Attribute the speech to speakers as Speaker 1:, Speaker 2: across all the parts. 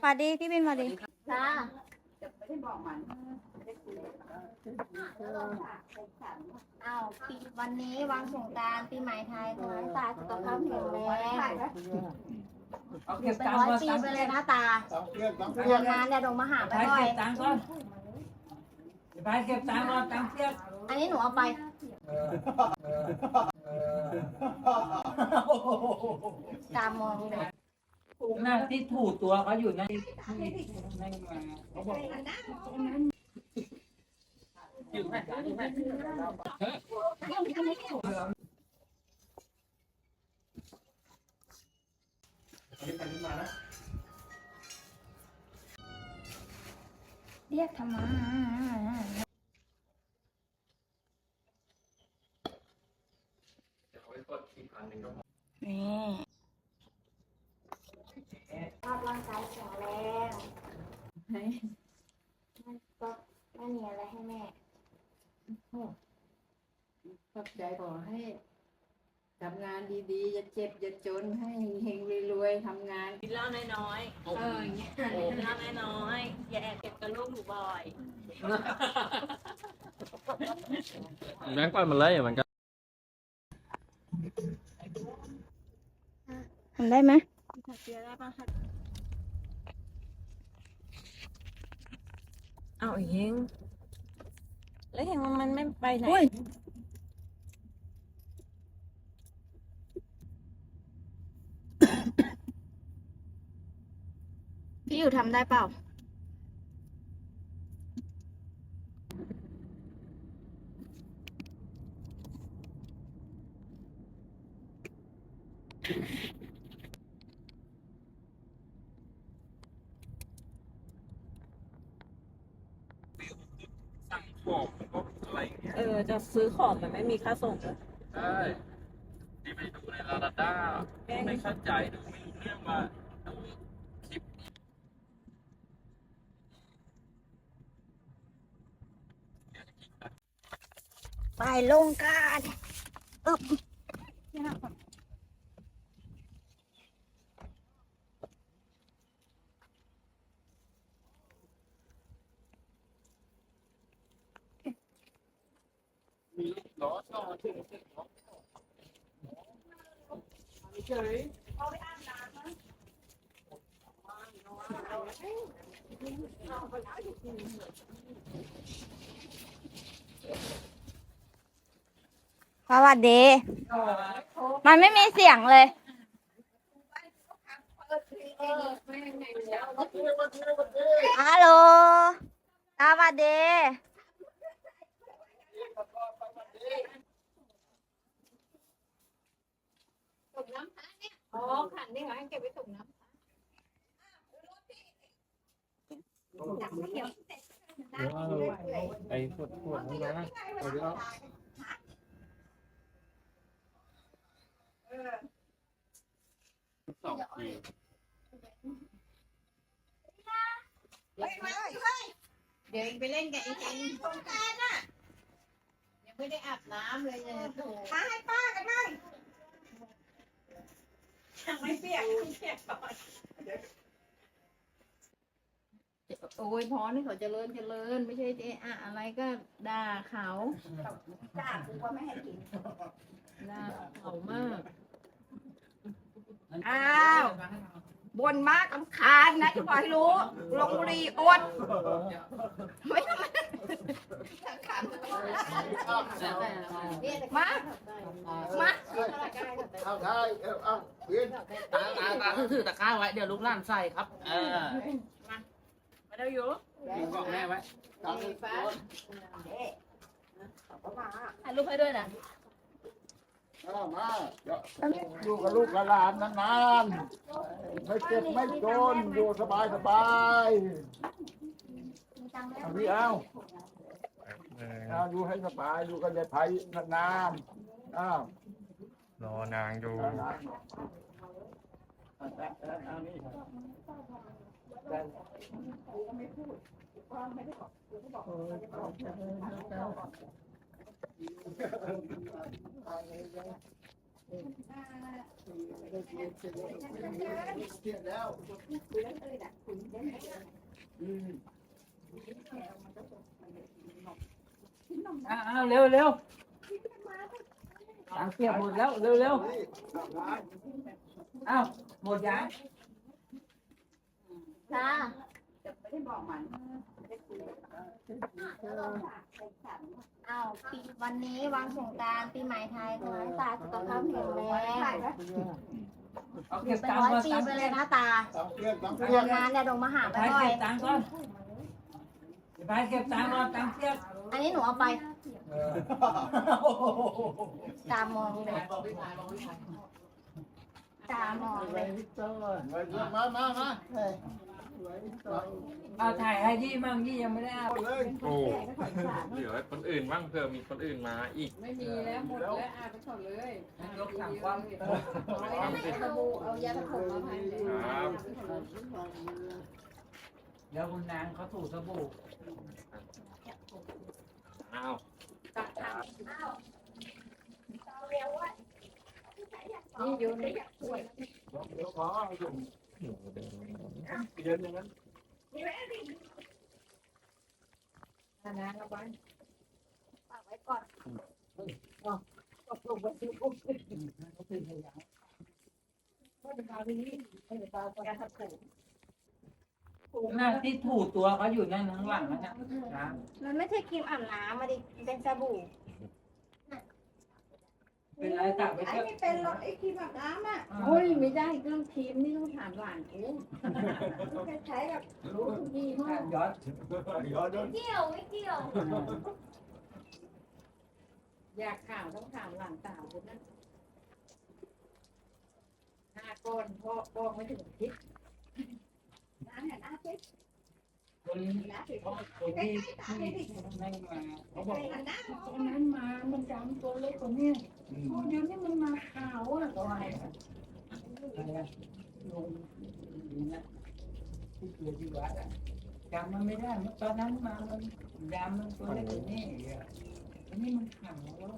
Speaker 1: สวัสดีพี่บินสวัสดี
Speaker 2: จ้า
Speaker 3: ไม่ได้บอกมัน
Speaker 2: อ้าวปีวันนี้วันสงกรารปีใหม่ไทยขอให้ตาสุขภาพแข็งแรง
Speaker 4: เอา
Speaker 2: อ
Speaker 4: เก็
Speaker 2: ยู่
Speaker 4: บ
Speaker 2: เป็น
Speaker 4: ตัง
Speaker 2: ร้
Speaker 4: ค์
Speaker 2: อย
Speaker 4: ก่อน
Speaker 2: ปี
Speaker 4: ตังค์
Speaker 2: ไปเลยนะตา
Speaker 3: สองเพื่อนสอง
Speaker 2: เรี
Speaker 3: เพื่
Speaker 2: ย
Speaker 3: อน
Speaker 2: นงานอย่าลงมาหา
Speaker 4: ไป
Speaker 2: บ่อย
Speaker 4: เก็บตังค์ก่อนไปเก็บตังค์ก่อนตังค์เพียบ
Speaker 2: อันนี้หนูเอาไป ตามมองเลย
Speaker 4: นั่นที่ถูตัวเขาอยู่นั่นนั่นมาเขาบอกอยู่ไหนอยู่ไหน
Speaker 2: เรียกทำไมนี่ภาพร่างกายแข็งแรง ก็ไม่มีอะไรให้แม่
Speaker 5: ขอบใจขอให้ทำงานดีๆอย่าเจ็บอย่าจนให้เฮงๆรวยๆทำงาน
Speaker 6: กินเหล้าน้อยๆ เอออย่างเงี้ยกินเหล้าน้อยๆ อย่าแอบเก็บกับลูกหนูบ่อย
Speaker 7: แบงค์ปล่อยมันเลยมันก็
Speaker 1: ทำได้ไหม
Speaker 6: เอาเฮงแล้วเฮงมันไม่ไปไหน
Speaker 1: อุ้ย
Speaker 2: พี่อยู่ทำได้เปล่า
Speaker 6: เอ จะซื้อของมันไม่มีค่าส่งเลย
Speaker 7: ใช่ที่ไปดูในลาดาด้าไม่เข้าใจดูไม่รู้เรื่องมาดูคลิป
Speaker 2: ไปลงการอึบ
Speaker 3: ล้อต่อถึง
Speaker 1: สวัสดี มันไม่มีเสียงเลย ฮัลโหล สวัสดี
Speaker 5: อ๋อขันนี่เหรอให้เก็บไปส่งน้ำ
Speaker 7: ไอ้ขวดขวดนี่นะเอาดิเอาสองที
Speaker 5: เดี๋ยวเองไปเล่นกับเองเองสงการน่ะยังไม่ได้อาบน้ำเลยเนี่ยโถ
Speaker 3: ท้าให้ป้ากันบ้างไม่เปียกเปียกก่อน
Speaker 5: โอ้ยพรให้เขาเจริญเจริญ ไม่ใช่เอะอะอะไรก็ด่าเขา
Speaker 3: จ้ากูก็ไม่ให้กิน
Speaker 5: ด่าเขามาก
Speaker 3: อ้าว บนมากลำคาญนะจะบอกให้รู้ลงบุรีอดไม่ทำไมมา มา
Speaker 8: เอาใช่เอาเอาเวียน
Speaker 4: ตาตาตาถือตะกร้าไว้เดี๋ยวลูกหล้านใส่ครับ เออ
Speaker 6: มาเดี๋ยวอยู่
Speaker 4: บอกแม่ไว้
Speaker 8: ตา
Speaker 5: ตา
Speaker 6: ถ่ายรูปให้ด้วยนะ
Speaker 8: เอามาเดี๋ยวอยู่กับลูกกับหลานนานๆไม่เจ็บไม่จนอยู่สบายสบายเอาพี่เอาเอาอยู่ให้สบายอยู่กับยายไผ่นานๆอ้าว
Speaker 7: รอนางอยู่
Speaker 8: เอ้าว
Speaker 4: เร็วเร็วตังเสียหมดแล้วเร็วเร็วอ้าวหมดยัง
Speaker 2: จ้า
Speaker 3: ไม่ได้บอกมัน
Speaker 2: อ้าวปีวันนี้วันสงกรารปีใหม่ไทยขอให้ตาสุขภาพแข็งแรง
Speaker 4: เอา
Speaker 2: อ
Speaker 4: เก็
Speaker 2: ยู่
Speaker 4: บ
Speaker 2: เป็น
Speaker 4: ตัง
Speaker 2: ร้อย
Speaker 4: ก่อน
Speaker 2: ปี
Speaker 4: ตังค์
Speaker 2: ไปเล
Speaker 4: เก็
Speaker 2: ย
Speaker 4: บ
Speaker 2: นะตา
Speaker 8: ตังเครียดตังเค
Speaker 2: ไป
Speaker 8: รียด
Speaker 2: ทำงานอย่าลงมาหา
Speaker 4: ไป
Speaker 2: บ่อย
Speaker 4: เก็บตังค์ก่อนไปเก็บตังค์ก่อนตังค์เสีย
Speaker 2: ๆอันนี้หนูเอาไปตามองเลยตามองเลย
Speaker 8: มามามา
Speaker 4: เอาถ่ายให้ยี่มั่งยี่ยังไม่ได้เอา
Speaker 8: เลย
Speaker 7: โอ้เหลือคนอื่นบ้างเผื่อมีคนอื่นมาอีก
Speaker 5: ไม่มีแล้วหมดแล้วอาไปถอดเลย
Speaker 4: ยกสั่งความ
Speaker 5: เอาสบู่เอายาสระผมมาให้เลย
Speaker 7: ครับ
Speaker 4: เดี๋ยวคุณนางเขาถูสบู่
Speaker 7: อ้าว
Speaker 5: นี่อยู่ใน
Speaker 8: เดี๋ยวขอเอาถุง เย็นอย่างนั้น
Speaker 5: นาเอาไว้
Speaker 2: ฝากไว้ก่อน
Speaker 5: ลงไปซื้อปุ๊บเขาซื้อให้ยังไม่เป็นไรนี่ไม่เป็นไรยาสระผม
Speaker 4: หน้าที่ถูตัวเขาอยู่นั่นข้างหลังนั่นนะนะ
Speaker 2: มันไม่ใช่ครีมอาบน้ำมาดิเป็นสบู่
Speaker 4: เป็นไรตักไป
Speaker 3: ไอ้
Speaker 4: เถอะ
Speaker 3: ไม่เป็นหรอกไอ้ครีมอาบน้ำอะ
Speaker 5: โอ้ยไม่ได้เรื่องทีมนี่ต้องถามหลานกู
Speaker 3: ใช้แบบ
Speaker 5: รู้ทุกยี่ห้อ
Speaker 4: ย้อน
Speaker 8: เดี๋ยวเดี๋ยว
Speaker 2: เกี่ยวไม่เกี่ยว
Speaker 5: อยากข่าวต้องถามหลานสาวคนนั้นห้าก้อนพ่อพ่อไม่ถึงทิศ
Speaker 3: น้ำเนี่ยน้ำเช็ด
Speaker 4: คน
Speaker 3: น้ำเช็ด
Speaker 4: คนที่ที่นั่งมาเขาบอก
Speaker 5: ตอนนั้นมามันจำตัวเล็กกว่านี้โอ้เดี๋ยวนี้มันมาขาวอะตัวอะไร
Speaker 4: อะไรอะลงนี่นะที่เกิดที่วัดอะจำมันไม่ได้เมื่อตอนนั้นมามันดำมันตัวเล็กกว่านี้อันนี้มันขังแล้ว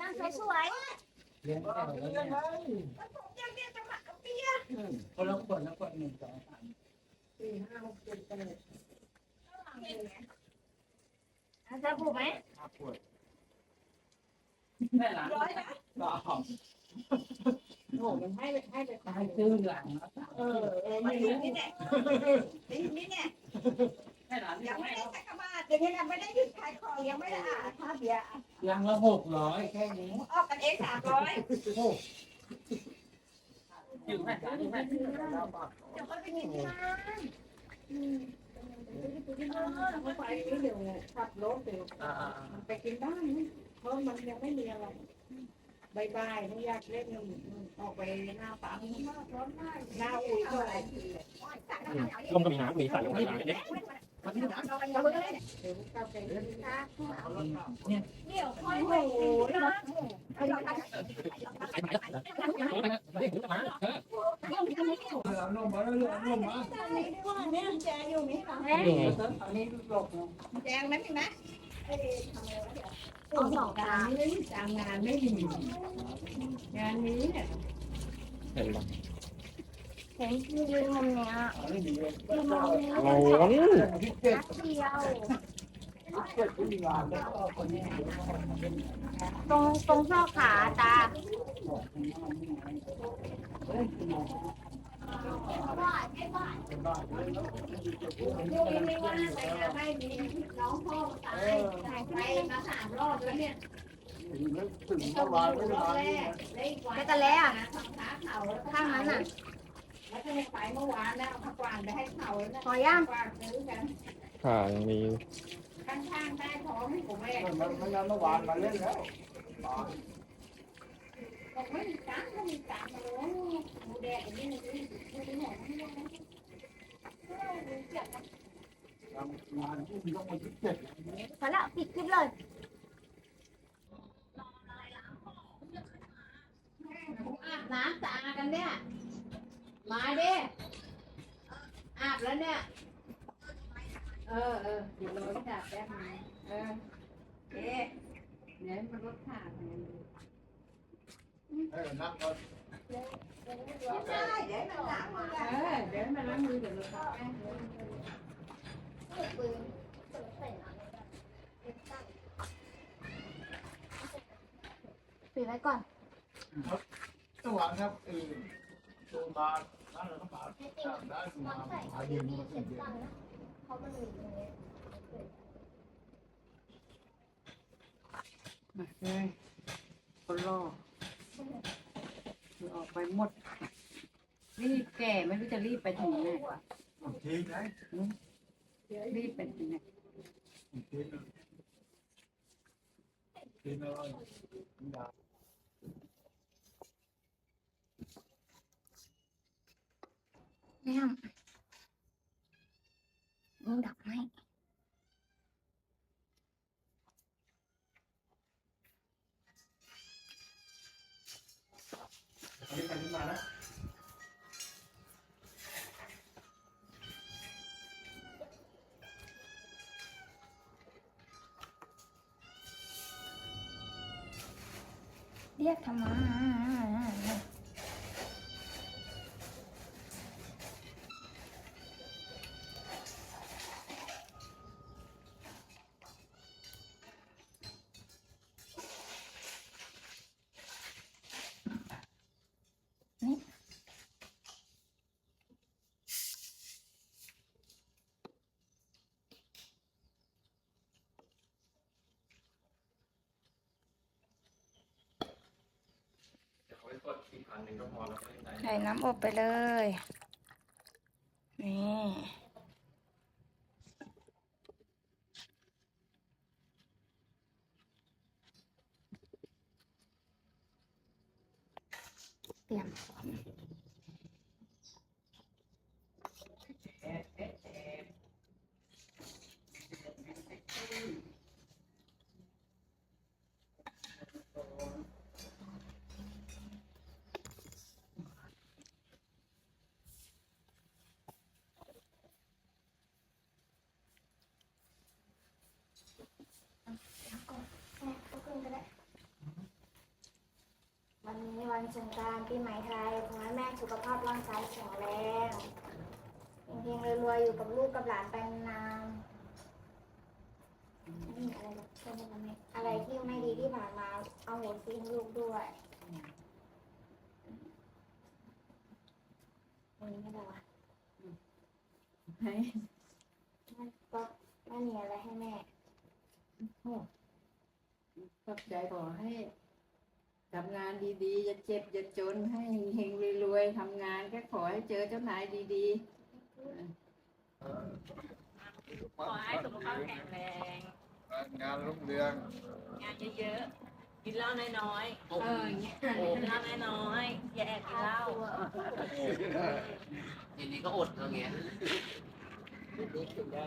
Speaker 2: นั่งสวย
Speaker 4: เลี้ยงแต่แล้วเลยคนละคนละคนหนึ่งสองสาม
Speaker 5: สี่ห้าหกเจ็ดแปด
Speaker 2: ๆเอาสบู่ไหม
Speaker 4: แม่หลาน
Speaker 5: โอ้มันให้ไปให้ไป
Speaker 4: ตายซื้อหลังนะ
Speaker 5: เออเออ
Speaker 3: ไม่
Speaker 5: รู้
Speaker 3: นี่เนี่ยนี่เนี่ย
Speaker 4: แม่หลาน
Speaker 3: ยังไม่ได้ส่กระบาดยังยังไม่ได้หยุดขายของยังไม่ได้อ่านค่าเบียร์
Speaker 4: ยังละหกร้อยแค่นี้
Speaker 3: ออกกันเองสามร้อย
Speaker 4: อยู่แม่หลานอยู่แม่
Speaker 3: เดี๋ยวก็ไปกินที่ร้าน
Speaker 5: เขาไปเดี๋ยวขับรถเดี๋ยวไปกินบ้านนี่ เพราะมันยังไม่มีอะไรบายบายไม่อยากเล่นออกไปหน้าปั๊มหน้าอุ้ยก็อะไร
Speaker 7: ร่มก็มีน้ำมีใส่ลงไปเลย
Speaker 5: เดี๋ยวกลับไปเล่นนะ
Speaker 2: เดี๋ย วค่อย
Speaker 5: โอ้โห
Speaker 8: เอาลงมาแล้วลงมา
Speaker 3: งเรื่องนั้นเห็นไหม
Speaker 2: เอาสอง
Speaker 5: งานนี้จางงานไม่มีงานนี้เนี่ย
Speaker 7: เห็นไหม
Speaker 2: เห็นที่ยืนมุมเนี้ย
Speaker 8: ยื
Speaker 2: นมุมนี้
Speaker 7: โอ้โห
Speaker 8: เดี
Speaker 2: ยว
Speaker 8: เจ็ดที่มีงนี้
Speaker 2: ตรงตรงซอขาตา
Speaker 5: ลูกยังไม่ว่าแต่งานไม่มีน้องพ่อตายไปมาสามรอบแล้วเนี่ย
Speaker 8: ถึงเมื่อวานไม่
Speaker 5: รอบแรกได้อีกวัน
Speaker 2: ก็แล้วอะ
Speaker 5: ขาเขา
Speaker 2: ข้างนั้นอะ
Speaker 5: แล้วก็ไปเมื่อวานนะเอาผักหวานไปให้เขาแล้วนะ
Speaker 2: พอย่าง
Speaker 5: ฝากซื้อกัน
Speaker 7: ค่ะยังมี
Speaker 5: ข้างๆใต้ท้องให้ผมแม่
Speaker 8: มันเมื่อวานมาเล่นแล้ว
Speaker 5: บอกไม่มีตังค์ไม่มีตังค์มาเลยหมูแดงอย่างนี้มันไม่ได้หอมไม่ได้นะ
Speaker 8: ทำงานที่มันต้องมายึดเจ็ด
Speaker 2: พอแล้วปิดคลิปเลย
Speaker 5: อาบน้ำสะอาดกันเนี่ย มาดิอาบแล้วเนี่ย เออเออเดี๋ยวเราไปดับแป๊บนึงเออเอ๊ะเดี๋ยวมันลดขาดเลย
Speaker 8: เออนั่งก่อน
Speaker 5: ใช่เดี๋ยวมันล้างมือเออเดี๋ยวมันล้างมือเดี๋ยวเราทำแป้ง
Speaker 2: ปืนปิดไว้ก่ อน
Speaker 8: ระหว่างครับเออโดนมานั่นเราก็มาจำได้มาหายืมมาสิ่งเดียว
Speaker 2: เพราะมันมีตรงนี้
Speaker 5: เฮ้ยคนรอออกไปหมด รีบแก่ไม่รู้จะรีบไปถึงไหน
Speaker 8: โอเคได้
Speaker 5: รีบไปถึงไหน
Speaker 8: โอเคนะโอเคนะ
Speaker 2: เนี่ยมึงดับไหม
Speaker 7: นี่ไปมานะ
Speaker 2: เรียกทำไม
Speaker 7: อีกพันหนึ่งก็พอแล้ว
Speaker 1: ใส่น้ำอบไปเลย นี่ เตรียมพร้อม
Speaker 2: วันนี้วัน สงกรารปีใหม่ไทยขอให้แม่สุขภาพร่างกายแข็งแรงเฮงๆรวยๆอยู่กับลูกกับหลานไปนานๆไม่มีอะไรหรอกใช่ไหมคะแม่อะไรที่ไม่ดีที่ผ่านมาเอาโหสิให้ลูกด้วยวันนี้ไม่ได้วะ
Speaker 5: ให้
Speaker 2: ไม่ก็ไม่มีอะไรให้แม่
Speaker 5: ขอบใจขอให้ ทำงานดีๆอย่าเจ็บอย่าจนให้เฮงๆรวยๆทำงานก็ขอให้เจอเจ้านายดี
Speaker 6: ขอให้สุขภาพแข็งแรง
Speaker 8: งานรุ่งเรือง
Speaker 6: งานเยอะๆ กินเหล้าน้อย
Speaker 5: ๆ เอออย่างเงี้ย
Speaker 6: ๆกินเหล้าน้อยๆ อย่าแอบกินเหล้า
Speaker 9: ทีนี้ก็อดตรงเงี้ย
Speaker 7: ได้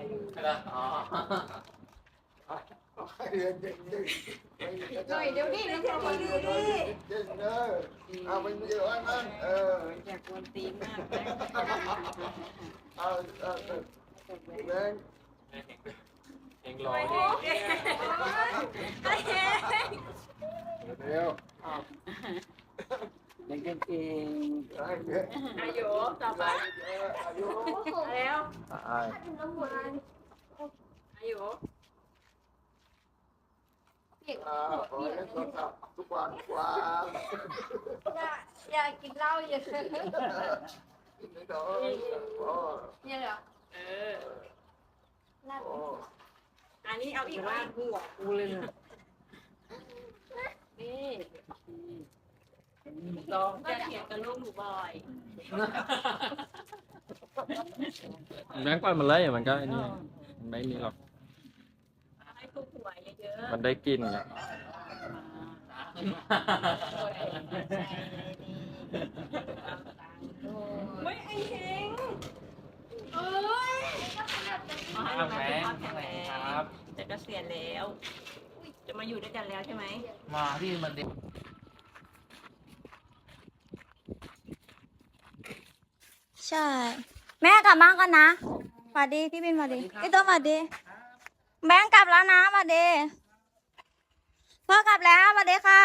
Speaker 7: ละอ๋อ
Speaker 8: เรียนเก่งๆ
Speaker 5: หน่อยเดี๋ยวนี้น้องบอกดี
Speaker 8: เก่งเด้อเอาไปเยอะนั่นเออ
Speaker 6: อยากกวนตีมาก
Speaker 8: เอาเอาแรง
Speaker 7: เองรอดิ
Speaker 8: เร็ว
Speaker 4: เด็กเก่ง
Speaker 8: ได้เงี้ย
Speaker 6: อายุต่อไป
Speaker 8: อายุ
Speaker 6: แล้ว
Speaker 8: อาย
Speaker 6: อายุ
Speaker 8: อ่าขอให้สุขภาพทุกวันกว่า
Speaker 2: อย่าอย่ากินเหล้าเยอะ
Speaker 8: นิดหน่อยโอ้
Speaker 2: เนี่ยเหรอ
Speaker 6: เออ
Speaker 2: น่า
Speaker 8: โอ้
Speaker 6: อันนี้เอาอีกว่าหัวกูเลยนะนี่ลองจะเถียงกับลูกหนูบ่อย
Speaker 7: แบงค์ปล่อยมันเลยมันก็ไอ้นี่ไม่มีหรอก
Speaker 6: ให้ถูกหวเยอะ
Speaker 7: มันได้กินไง
Speaker 6: ไม่ไอ้เฮง
Speaker 10: เอ้ย
Speaker 6: ขอให้มันเป็นภาพแข็งแรงจะเกษียณแล้วจะมาอยู่ด้วยกันแล้วใช่ไหม
Speaker 9: มาที่มันเด็ก
Speaker 2: ใช่ แม่กลับบ้านกันนะสวัสดีพี่บินสวัสดีพี่ตัวสวัสดี แบงค์กลับแล้วนะมาเดพ่อกลับแล้วมาเดค่ะ